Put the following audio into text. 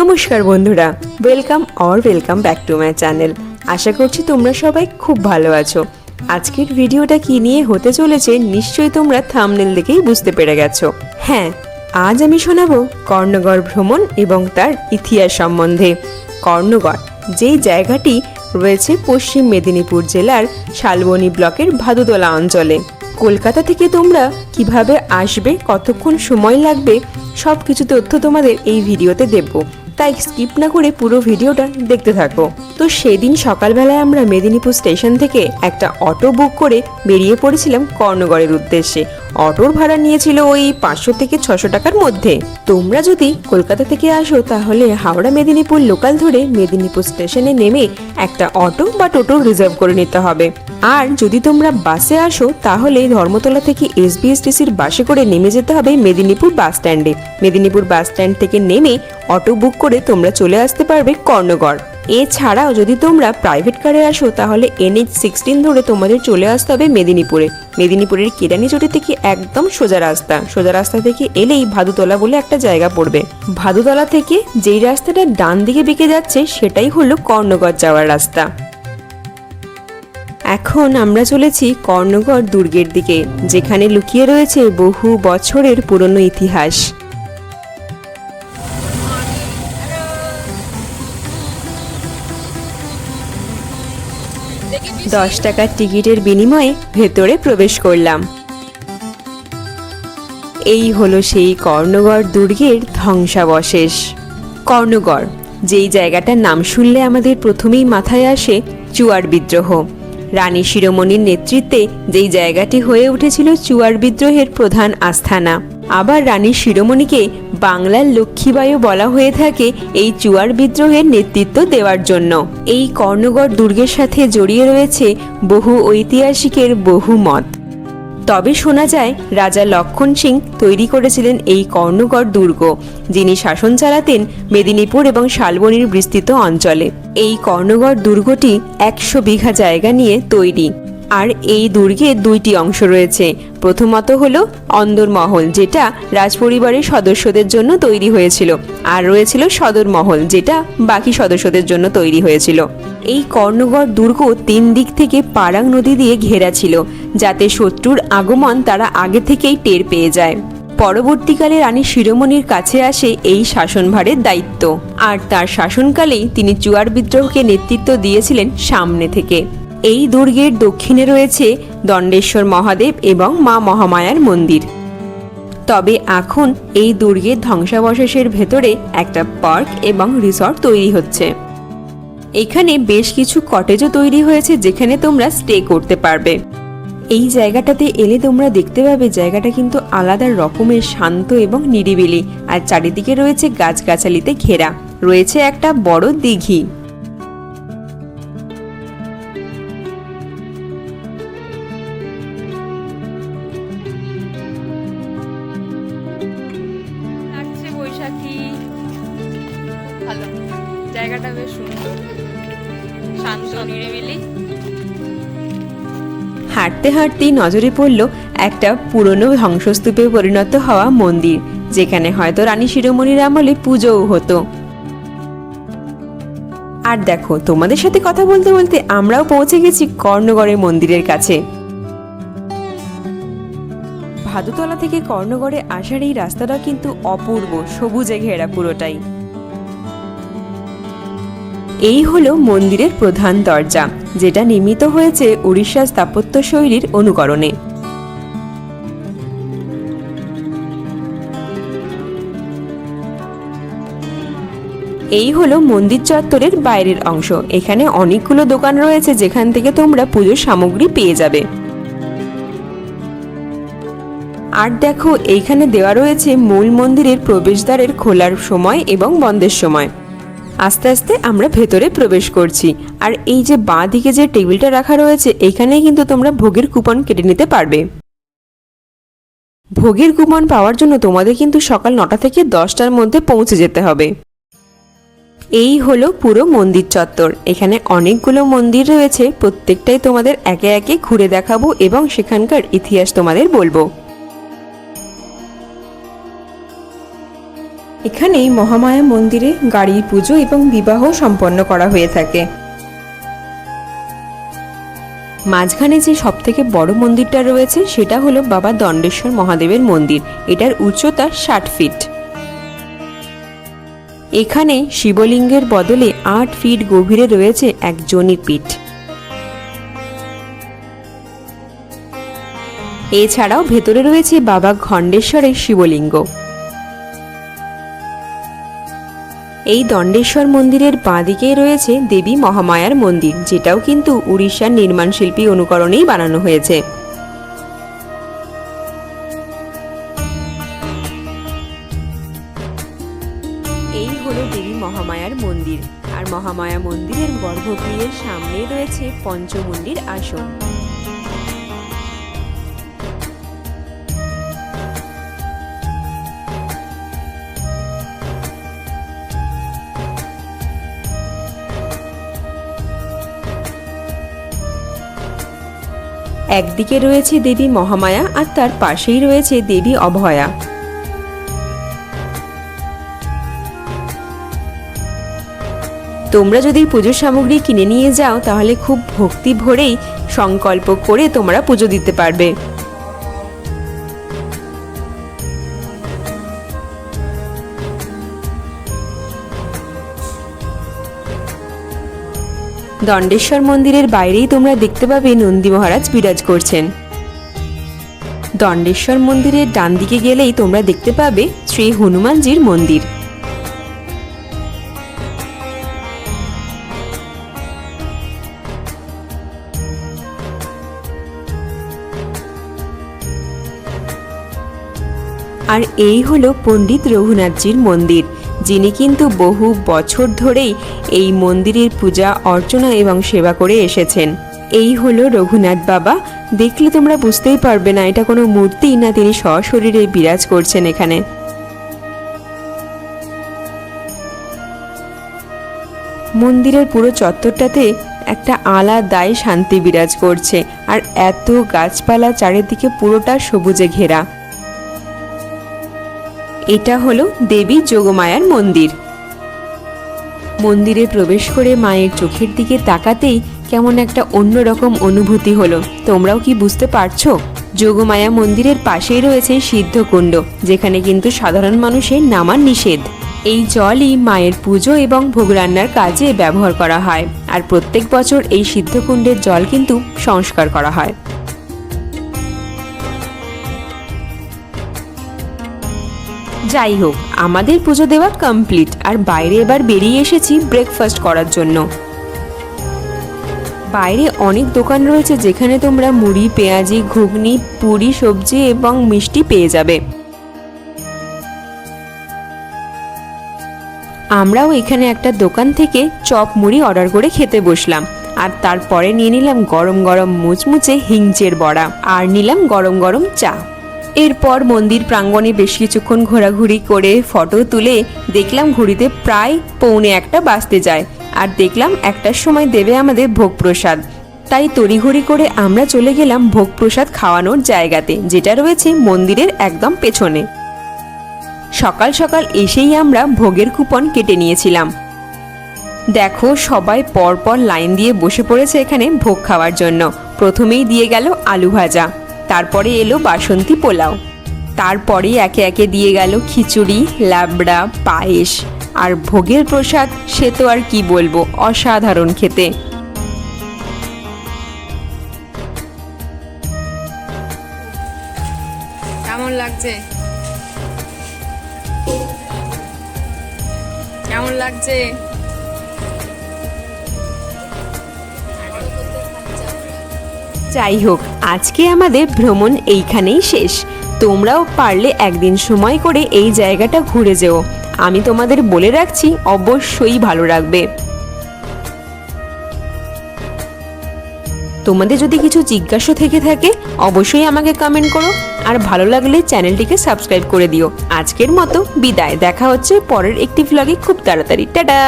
নমস্কার বন্ধুরা welcome or welcome back to my channel আশা করছি তোমরা সবাই খুব ভালো আছো। আজকের ভিডিওটা কি নিয়ে হতে চলেছে নিশ্চয়ই তোমরা থামনেল দেখেই বুঝতে পেরে গেছো। হ্যাঁ আজ আমি শোনাবো কর্ণগড় ভ্রমণ এবং তার ইতিহাস সম্বন্ধে। কর্ণগড়, যেই জায়গাটি রয়েছে পশ্চিম মেদিনীপুর জেলার শালবনী ব্লকের ভাদুতলা অঞ্চলে। কলকাতা থেকে তোমরা কীভাবে আসবে, কতক্ষণ সময় লাগবে সব কিছু তথ্য তোমাদের এই ভিডিওতে দেব। তাই স্কিপ না করে পুরো ভিডিওটা দেখতে থাকো। তো সেদিন সকালবেলায় আমরা মেদিনীপুর স্টেশন থেকে একটা অটো বুক করে বেরিয়ে পড়েছিলাম কর্ণগড়ের উদ্দেশ্যে। অটোর ভাড়া নিয়েছিল ওই পাঁচশো থেকে ছশো টাকার মধ্যে। তোমরা যদি কলকাতা থেকে আসো, তাহলে হাওড়া মেদিনীপুর লোকাল ধরে মেদিনীপুর স্টেশনে নেমে একটা অটো বা টোটো রিজার্ভ করে নিতে হবে। আর যদি তোমরা বাসে আসো, তাহলে ধর্মতলা থেকে এসবিএসটিসির বাসে করে নেমে যেতে হবে মেদিনীপুর বাস স্ট্যান্ডে। মেদিনীপুর বাস স্ট্যান্ড থেকে নেমে অটো বুক করে তোমরা চলে আসতে পারবে কর্ণগড়। এছাড়াও যদি তোমরা প্রাইভেট কারে আসো, তাহলে এনএইচ সিক্সটিন ধরে তোমাদের চলে আসতে হবে মেদিনীপুরে। মেদিনীপুরের কেরানিচটি থেকে একদম সোজা রাস্তা। সোজা রাস্তা থেকে এলেই ভাদুতলা বলে একটা জায়গা পড়বে। ভাদুতলা থেকে যেই রাস্তাটা ডান দিকে বেঁকে যাচ্ছে, সেটাই হলো কর্ণগড় যাওয়ার রাস্তা। এখন আমরা চলেছি কর্ণগড় দুর্গের দিকে, যেখানে লুকিয়ে রয়েছে বহু বছরের পুরনো ইতিহাস। দশ টাকার টিকিটের বিনিময়ে ভেতরে প্রবেশ করলাম। এই হলো সেই কর্ণগড় দুর্গের ধ্বংসাবশেষ। কর্ণগড়, যেই জায়গাটার নাম শুনলে আমাদের প্রথমেই মাথায় আসে চুয়ার বিদ্রোহ। রানী শিরোমণির নেতৃত্বে যেই জায়গাটি হয়ে উঠেছিল চুয়ার বিদ্রোহের প্রধান আস্থানা। আবার রানী শিরোমণিকে বাংলার লক্ষ্মীবায়ু বলা হয়ে থাকে এই চুয়ার বিদ্রোহের নেতৃত্ব দেওয়ার জন্য। এই কর্ণগড় দুর্গের সাথে জড়িয়ে রয়েছে বহু ঐতিহাসিকের বহু মত। তবে শোনা যায়, রাজা লক্ষণ সিং তৈরি করেছিলেন এই কর্ণগড় দুর্গ, যিনি শাসন চালাতেন মেদিনীপুর এবং শালবনির বিস্তৃত অঞ্চলে। এই কর্ণগড় দুর্গটি একশো বিঘা জায়গা নিয়ে তৈরি। আর এই দুর্গে দুইটি অংশ রয়েছে। প্রথমত হলো অন্দরমহল যেটা রাজপরিবারের সদস্যদের জন্য তৈরি হয়েছিল। আর রয়েছিল সদর মহল, যেটা বাকি সদস্যদের জন্য তৈরি হয়েছিল। এই কর্ণগড় দুর্গ তিন দিক থেকে পারাং নদী দিয়ে ঘেরা ছিল, যাতে শত্রুর আগমন তারা আগে থেকেই টের পেয়ে যায়। পরবর্তীকালে রানী শিরোমণির কাছে আসে এই শাসনভারের দায়িত্ব। আর তার শাসনকালেই তিনি চুয়ার বিদ্রোহকে নেতৃত্ব দিয়েছিলেন সামনে থেকে। এই দুর্গের দক্ষিণে রয়েছে দণ্ডেশ্বর মহাদেব এবং মা মহামায়ার মন্দির। তবে এখন এই দুর্গের ধ্বংসাবশেষের ভেতরে একটা পার্ক এবং রিসর্ট তৈরি হচ্ছে। এখানে বেশ কিছু কটেজও তৈরি হয়েছে যেখানে তোমরা স্টে করতে পারবে। এই জায়গাটাতে এলে তোমরা দেখতে পাবে জায়গাটা কিন্তু আলাদা রকমের শান্ত এবং নিরিবিলি। আর চারিদিকে রয়েছে গাছগাছালিতে ঘেরা। রয়েছে একটা বড় দিঘি। জায়গাটা বেশ সুন্দর। শান্ত, নিরিবিলি। হাঁটতে হাঁটতেই নজরে পড়ল একটা পুরনো ধ্বংসস্তূপে পরিণত হওয়া মন্দির, যেখানে হয়তো রানী শিরোমণির আমলে পুজোও হতো। আর দেখো, তোমাদের সাথে কথা বলতে বলতে আমরাও পৌঁছে গেছি কর্ণগড়ের মন্দিরের কাছে। ভাদুতলা থেকে কর্ণগড়ে আসার এই রাস্তাটা কিন্তু অপূর্ব, সবুজে ঘেরা পুরোটাই। এই হলো মন্দিরের প্রধান দরজা, যেটা নির্মিত হয়েছে উড়িষ্যা স্থাপত্য শৈলীর অনুকরণে। এই হলো মন্দির চত্বরের বাইরের অংশ, এখানে অনেকগুলো দোকান রয়েছে যেখান থেকে তোমরা পুজোর সামগ্রী পেয়ে যাবে। আর দেখো, এইখানে দেওয়া রয়েছে মূল মন্দিরের প্রবেশদ্বারের খোলার সময় এবং বন্ধের সময়। আস্তে আস্তে আমরা ভেতরে প্রবেশ করছি। আর এই যে বাঁ দিকে যে টেবিলটা রাখা রয়েছে, এখানেই কিন্তু তোমরা ভোগের কুপন কেটে নিতে পারবে। ভোগের কুপন পাওয়ার জন্য তোমাদের কিন্তু সকাল নটা থেকে দশটার মধ্যে পৌঁছে যেতে হবে। এই হলো পুরো মন্দির চত্বর। এখানে অনেকগুলো মন্দির রয়েছে। প্রত্যেকটাই তোমাদের একে একে ঘুরে দেখাবো এবং সেখানকার ইতিহাস তোমাদের বলব। এখানেই মহামায়া মন্দিরে গাড়ির পুজো এবং বিবাহ সম্পন্ন করা হয়ে থাকে। মাঝখানে যে সব থেকে বড় মন্দিরটা রয়েছে, সেটা হলো বাবা দণ্ডেশ্বর মহাদেবের মন্দির। এটার উচ্চতা ষাট ফিট। এখানে শিবলিঙ্গের বদলে আট ফিট গভীরে রয়েছে এক জনিপীঠ এছাড়াও ভেতরে রয়েছে বাবা খণ্ডেশ্বরের শিবলিঙ্গ। এই দণ্ডেশ্বর মন্দিরের বাঁদিকেই রয়েছে দেবী মহামায়ার মন্দির, যেটাও কিন্তু উড়িষ্যার নির্মাণ শিল্পী অনুকরণেই বানানো হয়েছে। এই হলো দেবী মহামায়ার মন্দির, আর মহামায়া মন্দিরের গর্ভগৃহের সামনেই রয়েছে পঞ্চমন্দির আসন। একদিকে রয়েছে দেবী মহামায়া আর তার পাশেই রয়েছে দেবী অভয়া। তোমরা যদি পুজোর সামগ্রী কিনে নিয়ে যাও, তাহলে খুব ভক্তি ভরেই সংকল্প করে তোমরা পুজো দিতে পারবে। দণ্ডেশ্বর মন্দিরের বাইরেই তোমরা দেখতে পাবে নন্দী মহারাজ বিরাজ করছেন। দণ্ডেশ্বর মন্দিরের ডান দিকে গেলেই তোমরা দেখতে পাবে শ্রী হনুমানজির মন্দির। আর এই হলো পণ্ডিত রঘুনাথজির মন্দির। যিনি কিন্তু বহু বছর ধরেই এই মন্দিরের পূজা, অর্চনা এবং সেবা করে এসেছেন। এই হলো রঘুনাথ বাবা। দেখলে তোমরা বুঝতেই পারবে না, এটা কোনো মূর্তি না তিনি সশরীরে বিরাজ করছেন এখানে। মন্দিরের পুরো চত্বরটাতে একটা আলাদাই শান্তি বিরাজ করছে, আর এত গাছপালা চারিদিকে পুরোটা সবুজে ঘেরা। এটা হলো দেবী যোগমায়ার মন্দির। মন্দিরে প্রবেশ করে মায়ের চোখের দিকে তাকাতেই কেমন একটা অন্যরকম অনুভূতি হলো। তোমরাও কি বুঝতে পারছ? যোগমায়া মন্দিরের পাশেই রয়েছে সিদ্ধকুণ্ড যেখানে কিন্তু সাধারণ মানুষের নামার নিষেধ। এই জলই মায়ের পুজো এবং ভোগ রান্নার কাজে ব্যবহার করা হয়, আর প্রত্যেক বছর এই সিদ্ধকুণ্ডের জল কিন্তু সংস্কার করা হয়। যাই হোক আমাদের পুজো দেওয়া কমপ্লিট আর বাইরে এবার বেরিয়ে এসেছি ব্রেকফাস্ট করার জন্য। বাইরে অনেক দোকান রয়েছে যেখানে তোমরা মুড়ি, পেঁয়াজি, ঘুগনি, পুরি, সবজি এবং মিষ্টি পেয়ে যাবে। আমরাও এখানে একটা দোকান থেকে চপ মুড়ি অর্ডার করে খেতে বসলাম। আর তারপরে নিয়ে নিলাম গরম গরম মুচমুচে হিংচের বড়া। আর নিলাম গরম গরম চা। এরপর মন্দির প্রাঙ্গণে বেশ কিছুক্ষণ ঘোরাঘুরি করে ফটো তুলে দেখলাম ঘড়িতে প্রায় পৌনে একটা বাজতে যায়। আর দেখলাম একটার সময় দেবে আমাদের ভোগ প্রসাদ তাই তড়িঘড়ি করে আমরা চলে গেলাম ভোগ প্রসাদ খাওয়ানোর জায়গাতে, যেটা রয়েছে মন্দিরের একদম পেছনে। সকাল সকাল এসেই আমরা ভোগের কুপন কেটে নিয়েছিলাম। দেখো, সবাই পরপর লাইন দিয়ে বসে পড়েছে এখানে ভোগ খাওয়ার জন্য। প্রথমেই দিয়ে গেল আলু ভাজা। তারপরে এলো বাসন্তী পোলাও। তারপরে একে একে দিয়ে গেল খিচুড়ি, লাবড়া, পায়েস। আর ভোগের প্রসাদ, সে তো আর কি বলব, অসাধারণ খেতে। কেমন লাগছে? কেমন লাগছে? যাই হোক আজকে আমাদের ভ্রমণ এইখানেই শেষ। তোমরাও পারলে একদিন সময় করে এই জায়গাটা ঘুরে যেও। আমি তোমাদের বলে রাখছি, অবশ্যই ভালো লাগবে। তোমাদের যদি কিছু জিজ্ঞাসা থেকে থাকে, অবশ্যই আমাকে কমেন্ট করো। আর ভালো লাগলে চ্যানেলটিকে সাবস্ক্রাইব করে দিও। আজকের মতো বিদায়। দেখা হচ্ছে পরের একটি ভ্লগে খুব তাড়াতাড়ি। টাটা!